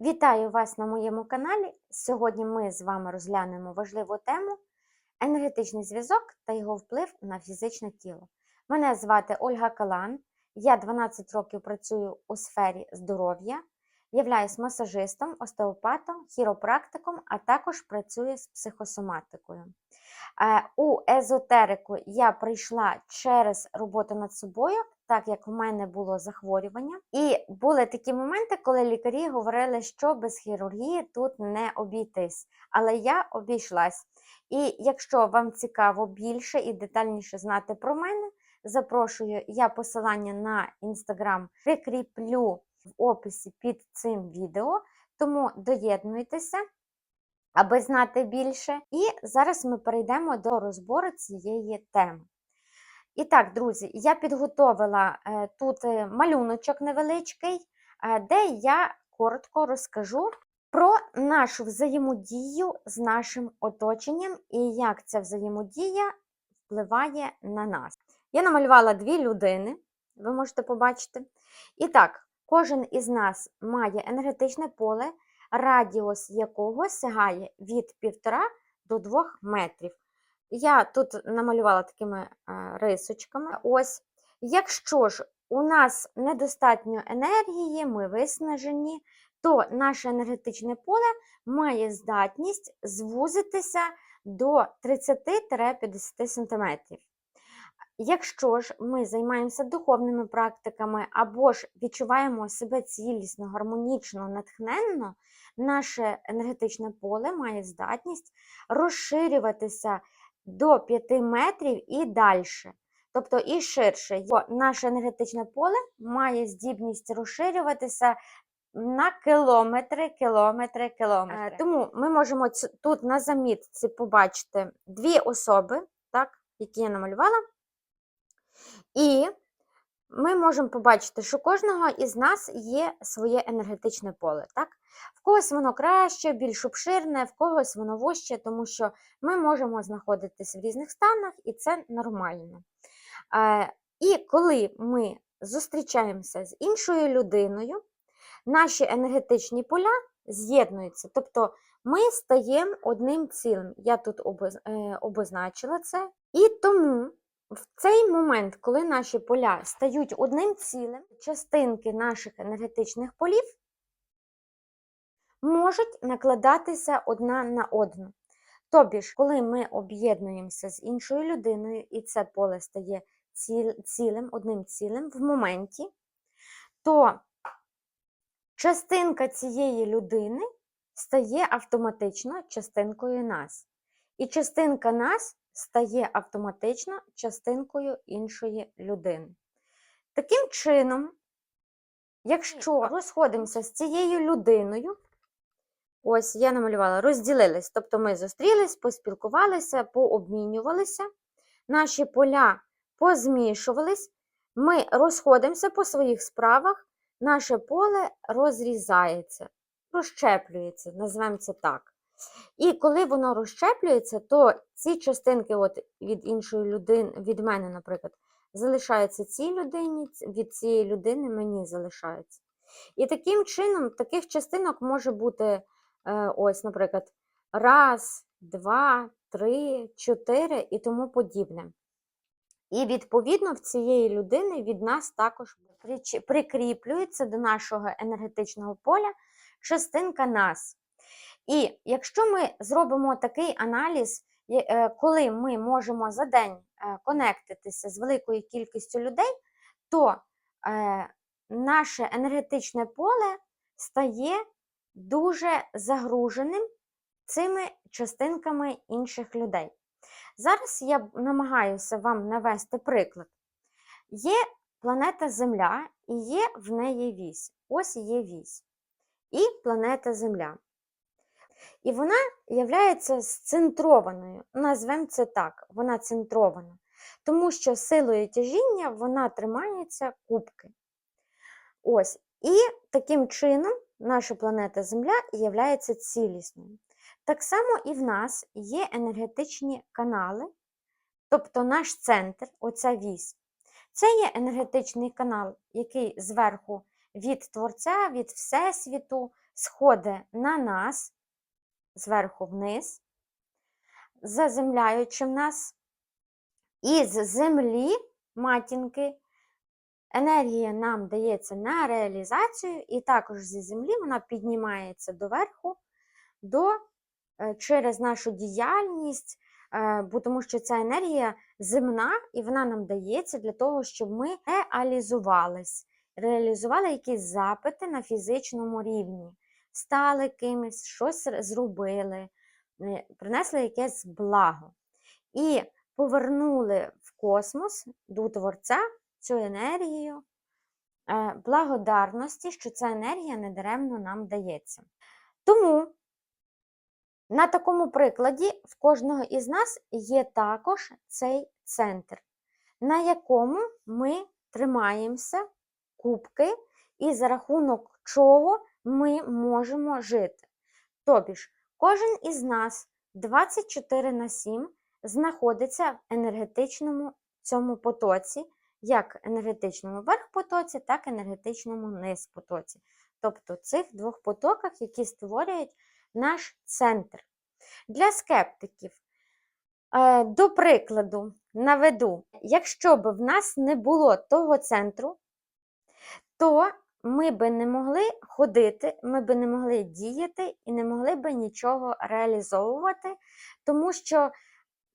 Вітаю вас на моєму каналі. Сьогодні ми з вами розглянемо важливу тему енергетичний зв'язок та його вплив на фізичне тіло. Мене звати Ольга Калан, я 12 років працюю у сфері здоров'я, являюсь масажистом, остеопатом, хіропрактиком, а також працюю з психосоматикою. Е, У езотерику я прийшла через роботу над собою, так як в мене було захворювання. І були такі моменти, коли лікарі говорили, що без хірургії тут не обійтись. Але я обійшлась. І якщо вам цікаво більше і детальніше знати про мене, запрошую я посилання на інстаграм прикріплю в описі під цим відео, тому доєднуйтеся аби знати більше. І зараз ми перейдемо до розбору цієї теми. І так, друзі, я підготовила е, тут е, малюночок невеличкий, е, де я коротко розкажу про нашу взаємодію з нашим оточенням і як ця взаємодія впливає на нас. Я намалювала дві людини, ви можете побачити. І так, кожен із нас має енергетичне поле, радіус якого сягає від 1,5 до 2 метрів. Я тут намалювала такими е, рисочками. Ось, якщо ж у нас недостатньо енергії, ми виснажені, то наше енергетичне поле має здатність звузитися до 30-50 см. Якщо ж ми займаємося духовними практиками або ж відчуваємо себе цілісно, гармонічно, натхненно, наше енергетичне поле має здатність розширюватися до 5 метрів і далі. Тобто і ширше. Бо Наше енергетичне поле має здібність розширюватися на кілометри, кілометри, кілометри. Тому ми можемо тут на замітці побачити дві особи, так, які я намалювала. І ми можемо побачити, що кожного із нас є своє енергетичне поле. Так? В когось воно краще, більш обширне, в когось воно вужче, тому що ми можемо знаходитись в різних станах, і це нормально. Е, І коли ми зустрічаємося з іншою людиною, наші енергетичні поля з'єднуються. Тобто ми стаємо одним цілим. Я тут е, обозначила це. І тому в цей момент, коли наші поля стають одним цілим, частинки наших енергетичних полів можуть накладатися одна на одну. Тобі ж, коли ми об'єднуємося з іншою людиною, і це поле стає цілим, одним цілим в моменті, то частинка цієї людини стає автоматично частинкою нас. І частинка нас стає автоматично частинкою іншої людини. Таким чином, якщо розходимося з цією людиною, ось я намалювала, розділились, тобто ми зустрілись, поспілкувалися, пообмінювалися, наші поля позмішувались, ми розходимося по своїх справах, наше поле розрізається, розщеплюється, назвемо це так. І коли воно розщеплюється, то ці частинки от від іншої людини, від мене, наприклад, залишаються цій людині, від цієї людини мені залишаються. І таким чином, таких частинок може бути, е, ось, наприклад, раз, два, три, чотири і тому подібне. І відповідно в цієї людини від нас також прикріплюється до нашого енергетичного поля частинка нас. І якщо ми зробимо такий аналіз, е, коли ми можемо за день е, конектитися з великою кількістю людей, то е, наше енергетичне поле стає дуже загруженим цими частинками інших людей. Зараз я намагаюся вам навести приклад. Є планета Земля і є в неї вісь. Ось є вісь. І планета Земля. І вона є сцентрованою. Назвемо це так, вона центрована. Тому що силою тяжіння вона тримається кубки. Ось. І таким чином наша планета Земля є цілісною. Так само і в нас є енергетичні канали, тобто наш центр, оця вісь. Це є енергетичний канал, який зверху від Творця, від Всесвіту сходить на нас зверху вниз, заземляючи в нас. Із землі матінки енергія нам дається на реалізацію, і також зі землі вона піднімається доверху до, е, через нашу діяльність, е, бо тому що ця енергія земна, і вона нам дається для того, щоб ми реалізувались, реалізували якісь запити на фізичному рівні, стали кимось, щось зробили, е, принесли якесь благо. І повернули в космос до Творця цю енергію е, благодарності, що ця енергія недаремно нам дається. Тому на такому прикладі в кожного із нас є також цей центр, на якому ми тримаємося кубки, і за рахунок чого ми можемо жити. Тобі ж, кожен із нас 24 на 7 знаходиться в енергетичному цьому потоці, як енергетичному верхпотоці, так і енергетичному низпотоці. Тобто цих двох потоках, які створюють наш центр. Для скептиків, е, до прикладу, наведу, якщо б в нас не було того центру, то ми би не могли ходити, ми би не могли діяти і не могли би нічого реалізовувати, тому що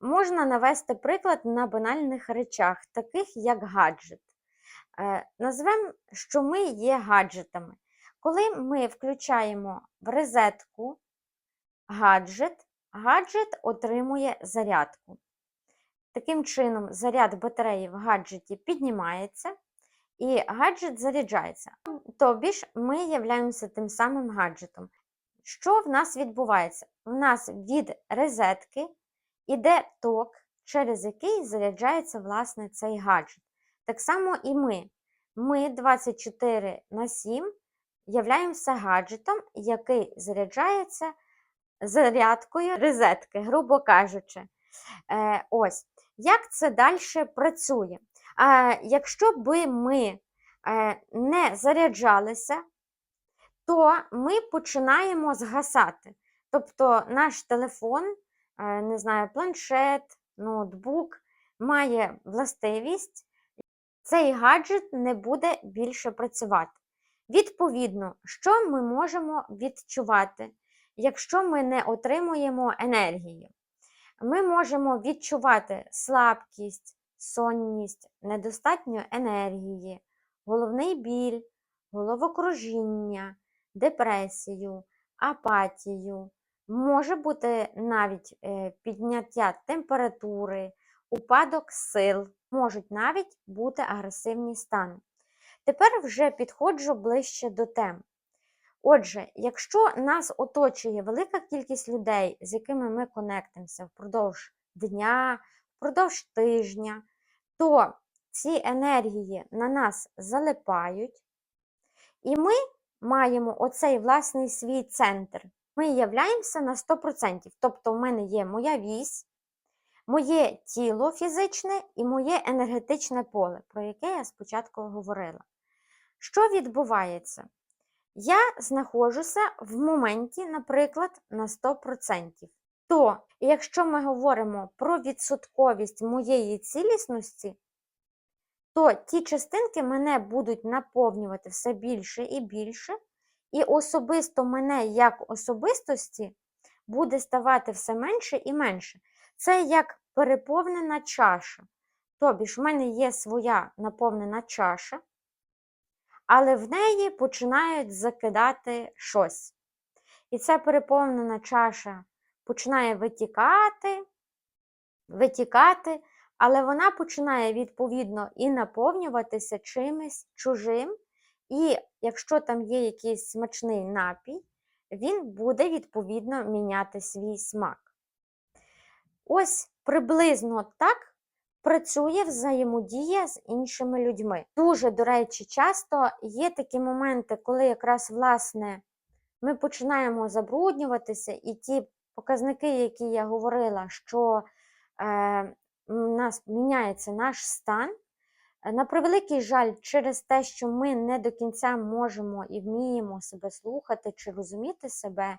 можна навести приклад на банальних речах, таких як гаджет. Е, Назвемо, що ми є гаджетами. Коли ми включаємо в розетку гаджет, гаджет отримує зарядку. Таким чином, заряд батареї в гаджеті піднімається, і гаджет заряджається. Тобі ж ми являємося тим самим гаджетом. Що в нас відбувається? У нас від розетки іде ток, через який заряджається власне цей гаджет. Так само і ми. Ми 24 на 7 являємося гаджетом, який заряджається зарядкою розетки, грубо кажучи. Е, Ось. Як це далі працює? Якщо би ми е, не заряджалися, то ми починаємо згасати. Тобто наш телефон, е, не знаю, планшет, ноутбук має властивість, цей гаджет не буде більше працювати. Відповідно, що ми можемо відчувати, якщо ми не отримуємо енергію? Ми можемо відчувати слабкість, сонність, недостатньо енергії, головний біль, головокружіння, депресію, апатію. Може бути навіть е, підняття температури, упадок сил, можуть навіть бути агресивні стани. Тепер вже підходжу ближче до тем. Отже, якщо нас оточує велика кількість людей, з якими ми конектимося впродовж дня, впродовж тижня, то ці енергії на нас залипають, і ми маємо оцей власний свій центр. Ми являємося на 100%. Тобто, в мене є моя вісь, моє тіло фізичне і моє енергетичне поле, про яке я спочатку говорила. Що відбувається? Я знаходжуся в моменті, наприклад, на 100%. То, якщо ми говоримо про відсотковість моєї цілісності, то ті частинки мене будуть наповнювати все більше і більше, і особисто мене як особистості буде ставати все менше і менше. Це як переповнена чаша. Тобі ж в мене є своя наповнена чаша, але в неї починають закидати щось. І ця переповнена чаша починає витікати, витікати, але вона починає відповідно і наповнюватися чимось чужим. І якщо там є якийсь смачний напій, він буде відповідно міняти свій смак. Ось приблизно так працює взаємодія з іншими людьми. Дуже, до речі, часто є такі моменти, коли якраз власне ми починаємо забруднюватися, і ті показники, які я говорила, що е, у нас міняється наш стан, На превеликий жаль, через те, що ми не до кінця можемо і вміємо себе слухати чи розуміти себе,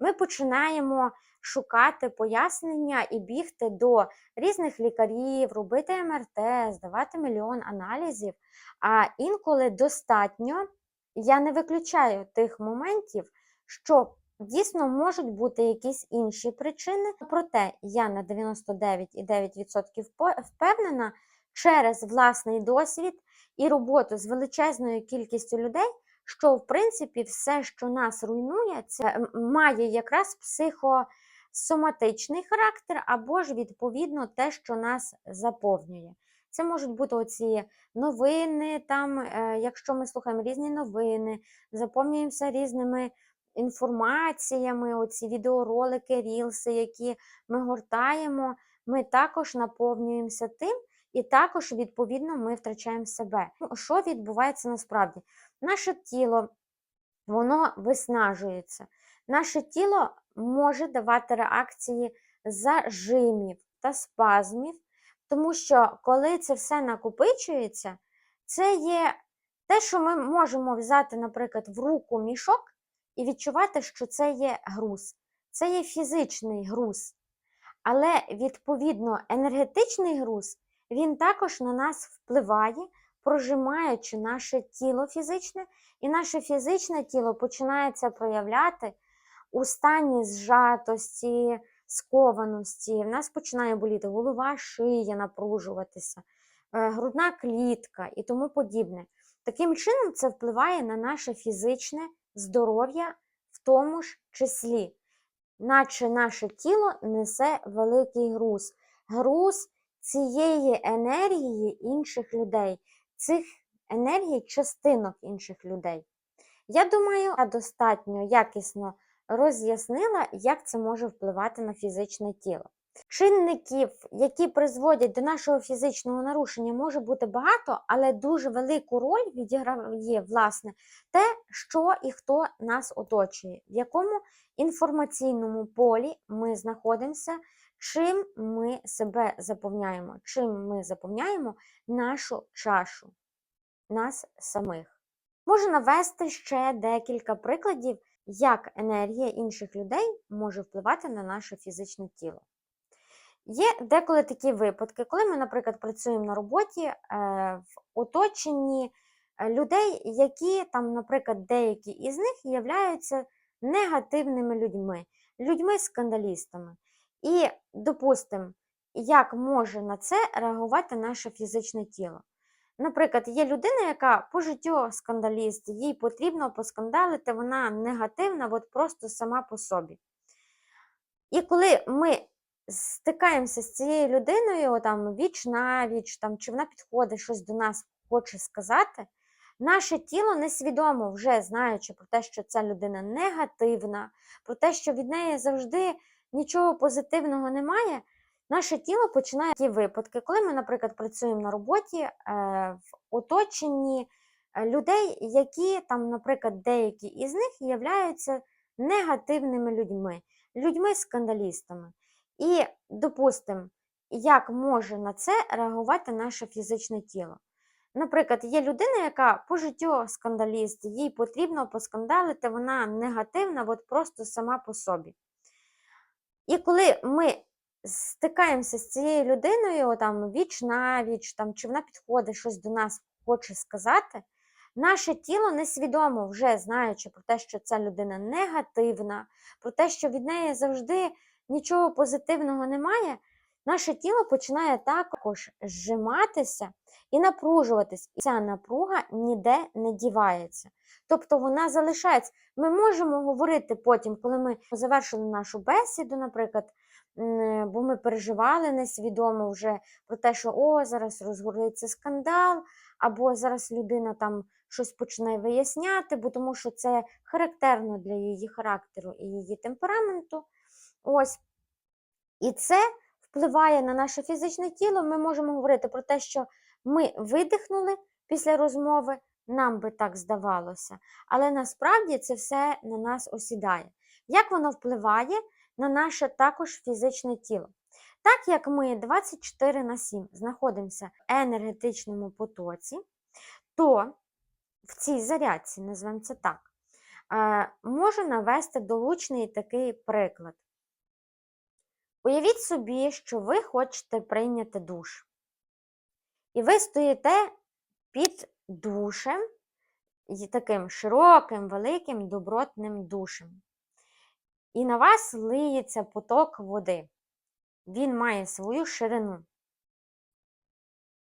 ми починаємо шукати пояснення і бігти до різних лікарів, робити МРТ, здавати мільйон аналізів. А інколи достатньо, я не виключаю тих моментів, що дійсно можуть бути якісь інші причини. Проте я на 99,9% впо- впевнена через власний досвід і роботу з величезною кількістю людей, що в принципі все, що нас руйнує, це має якраз психосоматичний характер, або ж відповідно те, що нас заповнює. Це можуть бути оці новини, там, е, якщо ми слухаємо різні новини, заповнюємося різними інформаціями, оці відеоролики, рілси, які ми гортаємо, ми також наповнюємося тим, і також, відповідно, ми втрачаємо себе. Ну, Що відбувається насправді? Наше тіло воно виснажується. Наше тіло може давати реакції зажимів та спазмів, тому що коли це все накопичується, це є те, що ми можемо взяти, наприклад, в руку мішок і відчувати, що це є груз, це є фізичний груз. Але, відповідно, енергетичний груз, він також на нас впливає, прожимаючи наше тіло фізичне, і наше фізичне тіло починає це проявляти у стані зжатості, скованості. В нас починає боліти голова, шия напружуватися, е, грудна клітка і тому подібне. Таким чином, це впливає на наше фізичне здоров'я в тому ж числі, наче наше тіло несе великий груз. Груз цієї енергії інших людей, цих енергій частинок інших людей. Я думаю, я достатньо якісно роз'яснила, як це може впливати на фізичне тіло. Чинників, які призводять до нашого фізичного нарушення, може бути багато, але дуже велику роль відіграє власне те, що і хто нас оточує, в якому інформаційному полі ми знаходимося, чим ми себе заповняємо, чим ми заповняємо нашу чашу, нас самих. Можу навести ще декілька прикладів, як енергія інших людей може впливати на наше фізичне тіло. Є деколи такі випадки, коли ми, наприклад, працюємо на роботі е, в оточенні е, людей, які там, наприклад, деякі із них являються негативними людьми, людьми-скандалістами. І, допустимо, як може на це реагувати наше фізичне тіло. Наприклад, є людина, яка по життю скандаліст, їй потрібно поскандалити, вона негативна, от просто сама по собі. І коли ми стикаємося з цією людиною, там віч на віч, там, чи вона підходить, щось до нас хоче сказати, наше тіло несвідомо, вже знаючи про те, що ця людина негативна, про те, що від неї завжди нічого позитивного немає, наше тіло починає ті випадки, коли ми, наприклад, працюємо на роботі е, в оточенні е, людей, які там, наприклад, деякі із них являються негативними людьми, людьми-скандалістами. І, допустимо, як може на це реагувати наше фізичне тіло. Наприклад, є людина, яка по життю скандаліст, їй потрібно поскандалити, вона негативна, от просто сама по собі. І коли ми стикаємося з цією людиною, там віч на віч, там, чи вона підходить, щось до нас хоче сказати, наше тіло несвідомо, вже знаючи про те, що ця людина негативна, про те, що від неї завжди нічого позитивного немає, наше тіло починає також зжиматися і напружуватись. І ця напруга ніде не дівається. Тобто вона залишається. Ми можемо говорити потім, коли ми завершили нашу бесіду, наприклад, бо ми переживали несвідомо вже про те, що о, зараз розгориться скандал, або зараз людина там щось почне виясняти, бо тому що це характерно для її характеру і її темпераменту. Ось. І це впливає на наше фізичне тіло. Ми можемо говорити про те, що ми видихнули після розмови, нам би так здавалося, але насправді це все на нас осідає. Як воно впливає на наше також фізичне тіло? Так як ми 24 на 7 знаходимося в енергетичному потоці, то в цій зарядці, назвемо це так, е, можу навести долучний такий приклад. Уявіть собі, що ви хочете прийняти душ. І ви стоїте під душем, таким широким, великим, добротним душем. І на вас лиється поток води. Він має свою ширину.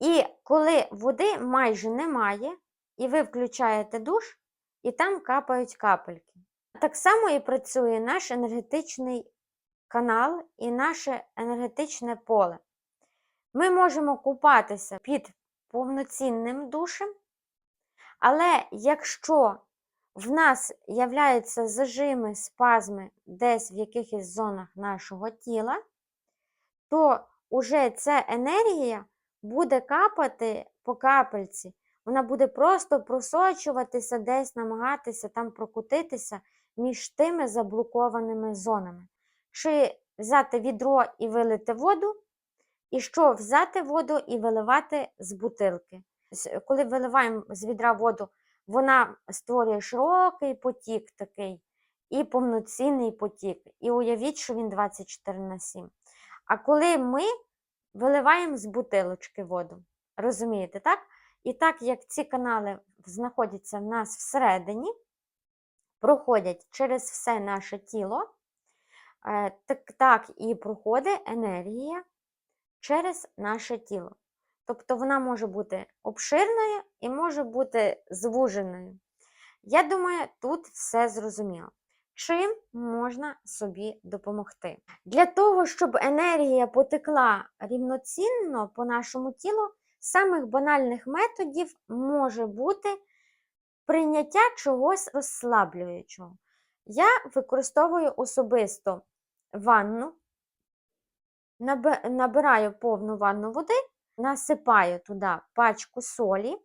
І коли води майже немає, і ви включаєте душ, і там капають капельки. Так само і працює наш енергетичний канал і наше енергетичне поле. Ми можемо купатися під повноцінним душем, але якщо в нас являються зажими, спазми десь в якихось зонах нашого тіла, то уже ця енергія буде капати по капельці, вона буде просто просочуватися десь, намагатися там прокутитися між тими заблокованими зонами. Чи взяти відро і вилити воду, і що взяти воду і виливати з бутилки. Коли виливаємо з відра воду, вона створює широкий потік такий і повноцінний потік. І уявіть, що він 24 на 7. А коли ми виливаємо з бутилочки воду, розумієте, так? І так як ці канали знаходяться в нас всередині, проходять через все наше тіло, так, так і проходить енергія через наше тіло. Тобто вона може бути обширною і може бути звуженою. Я думаю, тут все зрозуміло. Чим можна собі допомогти? Для того, щоб енергія потекла рівноцінно по нашому тілу, самих банальних методів може бути прийняття чогось розслаблюючого. Я використовую особисто ванну, набираю повну ванну води, насипаю туди пачку солі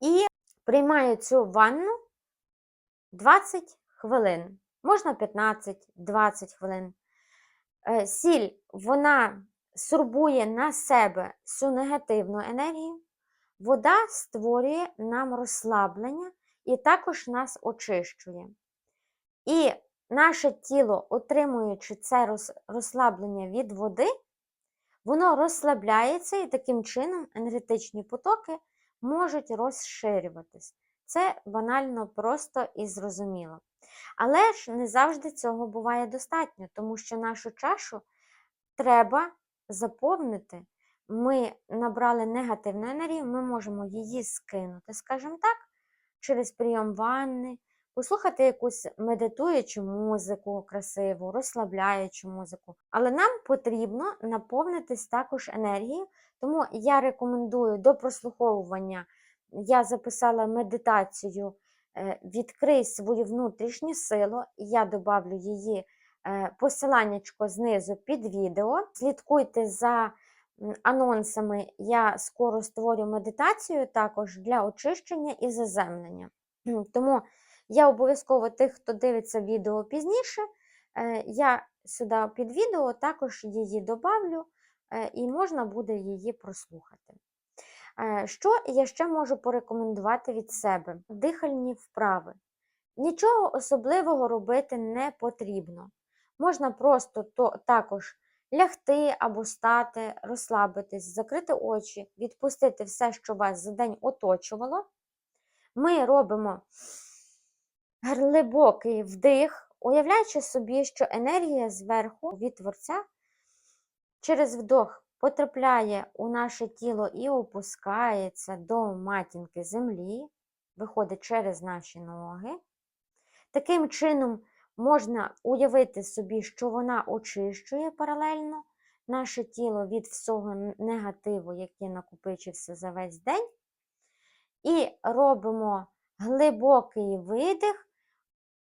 і приймаю цю ванну 20 хвилин, можна 15-20 хвилин. Е, Сіль вона сурбує на себе всю негативну енергію, вода створює нам розслаблення і також нас очищує. І наше тіло, отримуючи це розслаблення від води, воно розслабляється і таким чином енергетичні потоки можуть розширюватись. Це банально просто і зрозуміло. Але ж не завжди цього буває достатньо, тому що нашу чашу треба заповнити. Ми набрали негативну енергію, ми можемо її скинути, скажімо так, через прийом ванни, послухати якусь медитуючу музику красиву, розслабляючу музику. Але нам потрібно наповнитись також енергією, тому я рекомендую до прослуховування. Я записала медитацію е, Відкрий свою внутрішню силу. Я добавлю її е, посиланнячко знизу під відео. Слідкуйте за анонсами. Я скоро створю медитацію також для очищення і заземлення. Тому я обов'язково тих, хто дивиться відео пізніше, е, я сюди під відео також її добавлю е, і можна буде її прослухати. Е, Що я ще можу порекомендувати від себе? Дихальні вправи. Нічого особливого робити не потрібно. Можна просто то, також лягти або стати, розслабитись, закрити очі, відпустити все, що вас за день оточувало. Ми робимо глибокий вдих, уявляючи собі, що енергія зверху від творця через вдох потрапляє у наше тіло і опускається до матінки землі, виходить через наші ноги. Таким чином можна уявити собі, що вона очищує паралельно наше тіло від всього негативу, який накопичився за весь день. І робимо глибокий видих,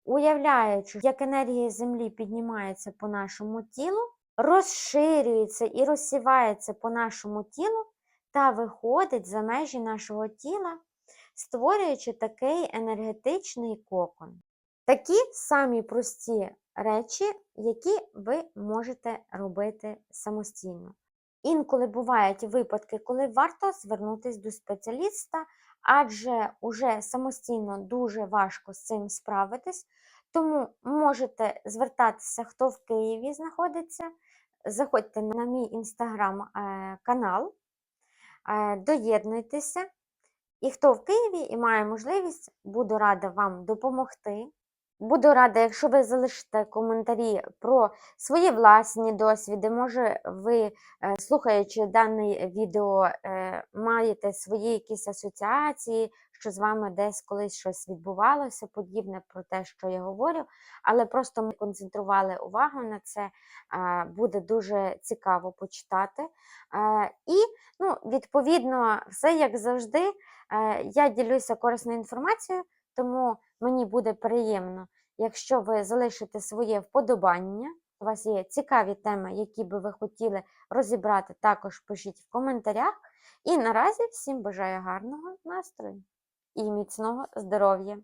уявляючи, як енергія землі піднімається по нашому тілу, розширюється і розсівається по нашому тілу та виходить за межі нашого тіла, створюючи такий енергетичний кокон. Такі самі прості речі, які ви можете робити самостійно. Інколи бувають випадки, коли варто звернутися до спеціаліста, адже уже самостійно дуже важко з цим справитись. Тому можете звертатися, хто в Києві знаходиться. Заходьте на мій інстаграм-канал, доєднуйтеся. І хто в Києві і має можливість, буду рада вам допомогти. Буду рада, якщо ви залишите коментарі про свої власні досвіди. Може, ви, е, слухаючи дане відео, е, маєте свої якісь асоціації, що з вами десь колись щось відбувалося, подібне про те, що я говорю, але просто ми концентрували увагу на це. Буде дуже цікаво почитати. Е, І, ну, відповідно, все як завжди. Я ділюся корисною інформацією, тому мені буде приємно, якщо ви залишите своє вподобання. У вас є цікаві теми, які би ви хотіли розібрати, також пишіть в коментарях. І наразі всім бажаю гарного настрою і міцного здоров'я!